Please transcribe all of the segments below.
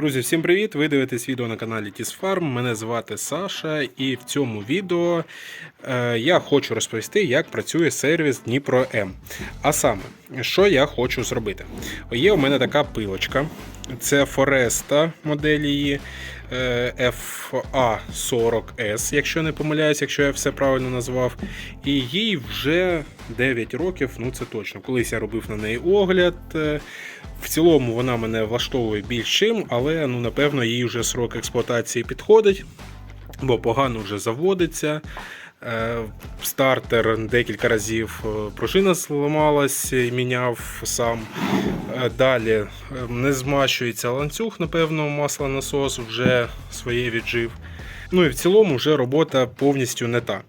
Друзі, всім привіт! Ви дивитесь відео на каналі Тісфарм. Мене звати Саша, і в цьому відео е, я хочу розповісти, як працює сервіс Дніпро М. А саме, що я хочу зробити. Є у мене така пилочка. Це Foresta модель її е, FA40S, якщо не помиляюсь, якщо я все правильно назвав. І їй вже 9 років, ну це точно. Колись я робив на неї огляд. е, в цілому вона мене влаштовує більш чим, але ну, напевно їй вже срок експлуатації підходить, бо погано вже заводиться. Е, Стартер декілька разів е, пружина зламалась і міняв сам. Е, Далі е, не змащується ланцюг, напевно, маслонасос вже своє віджив. Ну і в цілому вже робота повністю не та.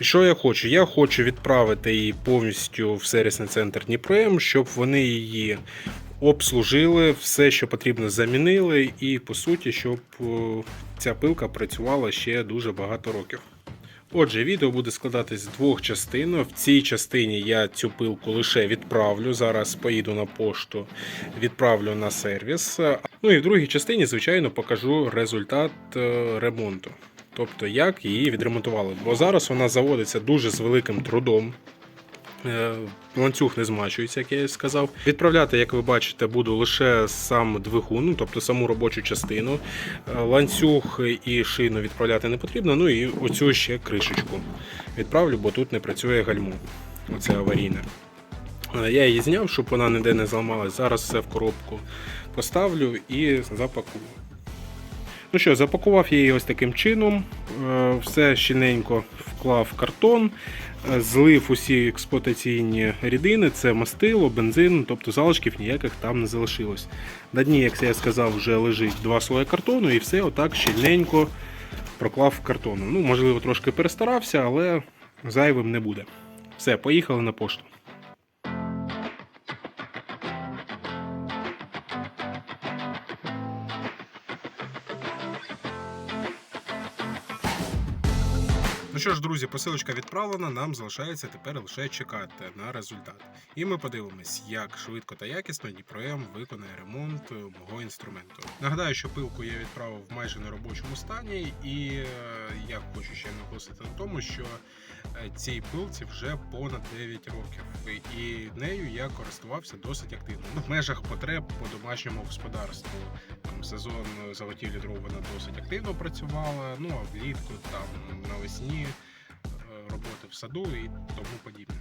І що я хочу? Я хочу відправити її повністю в сервісний центр Дніпром, щоб вони її обслужили, все, що потрібно, замінили, і по суті, щоб ця пилка працювала ще дуже багато років. Отже, відео буде складатись з двох частин. В цій частині я цю пилку лише відправлю. Зараз поїду на пошту, відправлю на сервіс. Ну і в другій частині, звичайно, покажу результат е, ремонту. Тобто, як її відремонтували. Бо зараз вона заводиться дуже з великим трудом. Е, Ланцюг не змачується, як я і сказав. Відправляти, як ви бачите, буду лише сам двигун, ну, тобто саму робочу частину. Е, Ланцюг і шину відправляти не потрібно. Ну і оцю ще кришечку відправлю, бо тут не працює гальмо. Оце аварійне. Е, Я її зняв, щоб вона ніде не зламалась. Зараз все в коробку поставлю і запакую. Ну що, запакував я її ось таким чином. Е, Все щільненько вклав картон, е, злив усі експлуатаційні рідини, це мастило, бензин, тобто залишків ніяких там не залишилось. На дні, як я сказав, вже лежить два слої картону і все отак щільненько проклав картону. Ну, можливо, трошки перестарався, але зайвим не буде. Все, поїхали на пошту. Ну що ж, друзі, посилочка відправлена. Нам залишається тепер лише чекати на результат. І ми подивимось, як швидко та якісно Дніпром виконає ремонт е, мого інструменту. Нагадаю, що пилку я відправив в майже на робочому стані, і е, я хочу ще наголосити на тому, що е, цій пилці вже понад 9 років, і нею я користувався досить активно. Ну, в межах потреб по домашньому господарству. Сезон заготівлі дров вона досить активно працювала. Ну а влітку там навесні е, роботи в саду і тому подібне.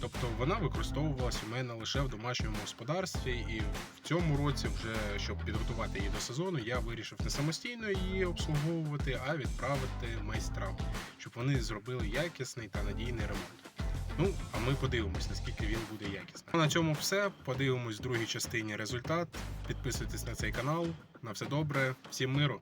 Тобто вона використовувалась у мене лише в домашньому господарстві, і в цьому році, вже щоб підготувати її до сезону, я вирішив не самостійно її обслуговувати, а відправити майстрам, щоб вони зробили якісний та надійний ремонт. Ну, а ми подивимось, наскільки він буде якісним. На цьому все. Подивимось в другій частині результат. Підписуйтесь на цей канал. На все добре, всім миру!